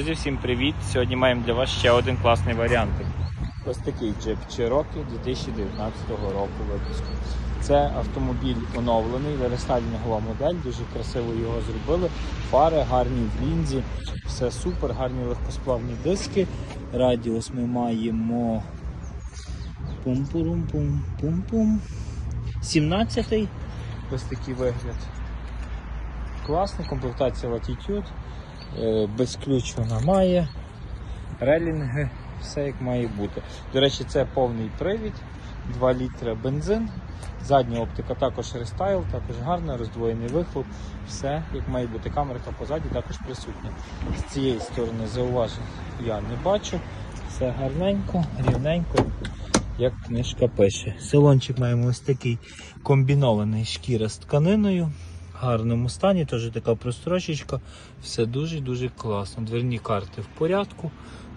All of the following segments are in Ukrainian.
Друзі, всім привіт! Сьогодні маємо для вас ще один класний варіант. Ось такий Jeep Cherokee 2019 року випуску. Це автомобіль оновлений, рестайлінгова модель, дуже красиво його зробили. Фари гарні в лінзі, все супер, гарні легкосплавні диски. Радіус ми маємо пум-пурум-пум, пум-пум. 17-й. Ось такий вигляд. Класний, комплектація Latitude. Е, Без ключ вона має. Релінги, все як має бути. До речі, це повний привід, 2 літри бензин. Задня оптика також рестайл, також гарна, роздвоєний вихлоп. Все як має бути. Камерка позаді також присутня. З цієї сторони зауважень я не бачу. Все гарненько, рівненько, як книжка пише. Салончик маємо ось такий комбінований шкіра з тканиною гарному стані, теж така прострочечка. Все дуже-дуже класно. Дверні карти в порядку,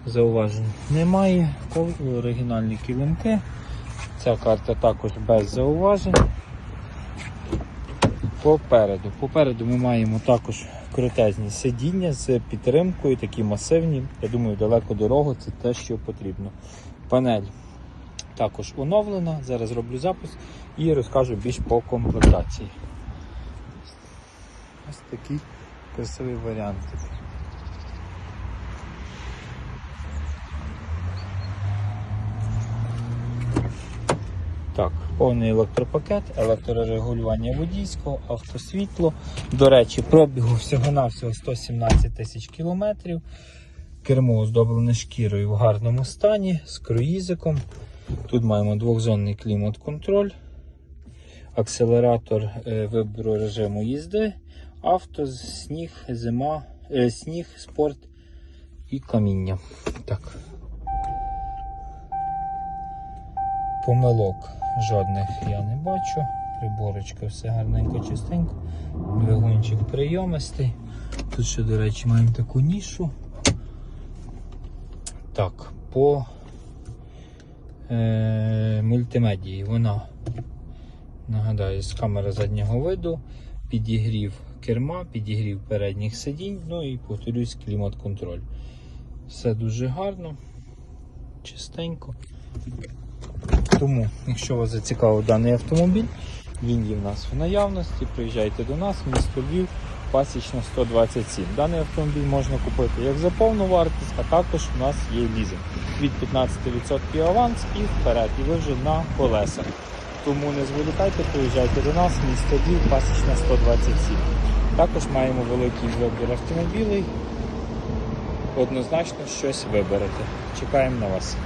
зауважень немає. Оригінальні килимки. Ця карта також без зауважень. Попереду. Попереду ми маємо також крутезні сидіння з підтримкою, такі масивні. Я думаю, далеко дорогу це те, що потрібно. Панель також оновлена. Зараз роблю запис і розкажу більш по комплектації. Ось такий красивий варіант. Так, повний електропакет, електрорегулювання водійського, автосвітло. До речі, пробігу всього-навсього 117 тисяч кілометрів. Кермо оздоблене шкірою в гарному стані, з круїзиком. Тут маємо двохзонний клімат-контроль, акселератор е, вибору режиму їзди, авто, сніг, зима, е, сніг, спорт і каміння. Так. Помилок жодних я не бачу. Приборочка все гарненько, чистенько. Двигунчик прийомистий. Тут ще, до речі, маємо таку нішу. Так, по е, мультимедії вона, нагадаю, з камери заднього виду, підігрів керма, підігрів передніх сидінь, ну і повторюсь, клімат-контроль. Все дуже гарно, чистенько. Тому, якщо вас зацікавив даний автомобіль, він є в нас в наявності. Приїжджайте до нас, місто Львів, пасічна 127. Даний автомобіль можна купити як за повну вартість, а також у нас є лізинг від 15% аванс і вперед. І ви вже на колесах. Тому не зволікайте, приїжджайте до нас, місто Діл пасічна 127. Також маємо великий вибір автомобілей. Однозначно щось виберете. Чекаємо на вас.